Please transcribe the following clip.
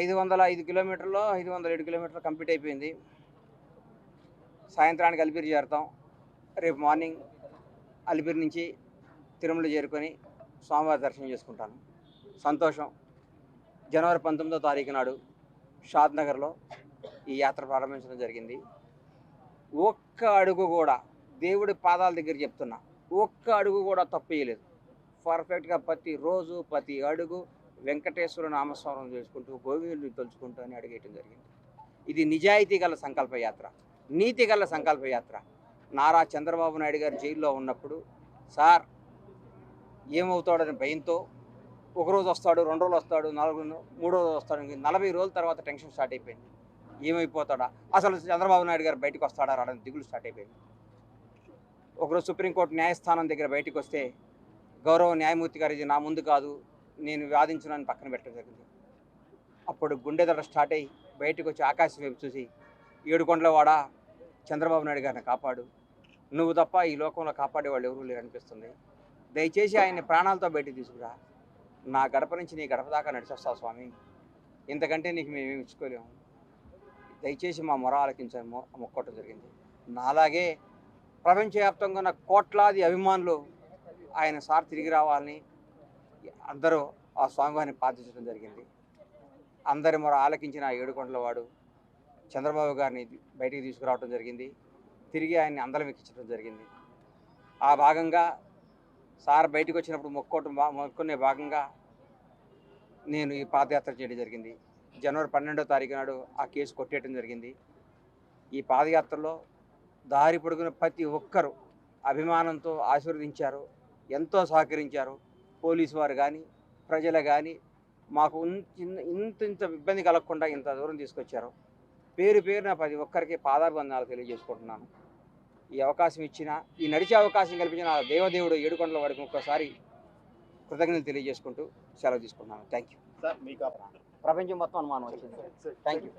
ఐదు వందల ఐదు కిలోమీటర్లో ఐదు వందల ఏడు కిలోమీటర్లు కంప్లీట్ అయిపోయింది. సాయంత్రానికి అలిపిరి చేరుతాం. రేపు మార్నింగ్ అలిపిరి నుంచి తిరుమల చేరుకొని స్వామివారి దర్శనం చేసుకుంటాను. సంతోషం. జనవరి పంతొమ్మిదో తారీఖు నాడు షాద్ నగర్లో ఈ యాత్ర ప్రారంభించడం జరిగింది. ఒక్క అడుగు కూడా దేవుడి పాదాల దగ్గర చెప్తున్నా ఒక్క అడుగు కూడా తప్పేయలేదు పర్ఫెక్ట్గా ప్రతి రోజు ప్రతి అడుగు వెంకటేశ్వర నామస్మరణ చేసుకుంటూ గోవిందుని తలుచుకుంటూ అని అడిగేయటం జరిగింది. ఇది నిజాయితీ గల సంకల్పయాత్ర నీతి గల సంకల్పయాత్ర నారా చంద్రబాబు నాయుడు గారు జైల్లో ఉన్నప్పుడు సార్ ఏమవుతాడని భయంతో ఒక రోజు వస్తాడు రెండు రోజులు వస్తాడు నాలుగు మూడు రోజు వస్తాడు నలభై రోజుల తర్వాత టెన్షన్ స్టార్ట్ అయిపోయింది. ఏమైపోతాడా? అసలు చంద్రబాబు నాయుడు గారు బయటకు వస్తాడా? రావడం దిగులు స్టార్ట్ అయిపోయింది. ఒకరోజు సుప్రీంకోర్టు న్యాయస్థానం దగ్గర బయటకు వస్తే గౌరవ న్యాయమూర్తి గారు ఇది నా ముందు కాదు. నేను వాదించడానికి పక్కన పెట్టడం జరిగింది. అప్పుడు గుండె ధర స్టార్ట్ అయ్యి బయటకు వచ్చి ఆకాశం వైపు చూసి ఏడుకొండల వాడ చంద్రబాబు నాయుడు గారిని కాపాడు. నువ్వు తప్ప ఈ లోకంలో కాపాడే వాళ్ళు ఎవరూ లేరు అనిపిస్తుంది. దయచేసి ఆయన్ని ప్రాణాలతో బయటికి తీసుకురా. నా గడప నుంచి నీ గడప దాకా నడిచొస్తావు స్వామి. ఇంతకంటే నీకు మేము ఇచ్చుకోలేము. దయచేసి మా మొర ఆలకించని మొ జరిగింది. నాలాగే ప్రపంచవ్యాప్తంగా ఉన్న కోట్లాది అభిమానులు ఆయన సార్ తిరిగి రావాలని అందరూ ఆ స్వామివారిని ప్రార్థించడం జరిగింది. అందరి మరో ఆలకించిన ఏడుకొండల వాడు చంద్రబాబు గారిని బయటికి తీసుకురావడం జరిగింది. తిరిగి ఆయన్ని అందలం ఎక్కించడం జరిగింది. ఆ భాగంగా సార్ బయటకు వచ్చినప్పుడు మొక్కోటం మొక్కునే భాగంగా నేను ఈ పాదయాత్ర చేయడం జరిగింది. జనవరి పన్నెండో తారీఖు నాడు ఆ కేసు కొట్టేయడం జరిగింది. ఈ పాదయాత్రలో దారి పొడుగున ప్రతి ఒక్కరూ అభిమానంతో ఆశీర్వదించారు ఎంతో సహకరించారు. పోలీసు వారు కానీ ప్రజలు కానీ మాకు ఇంత ఇంత ఇబ్బంది కలగకుండా ఇంత దూరం తీసుకొచ్చారు. పేరు పేరున ప్రతి ఒక్కరికి పాదాభివందనాలు తెలియజేసుకుంటున్నాను. ఈ అవకాశం ఇచ్చిన ఈ నడిచే అవకాశం కల్పించిన దేవదేవుడు ఏడుకొండల వాడికి ఒక్కసారి కృతజ్ఞతలు తెలియజేసుకుంటూ సెలవు తీసుకుంటున్నాను. థ్యాంక్ యూ ప్రపంచం మొత్తం అనుమానం వచ్చింది. Thank you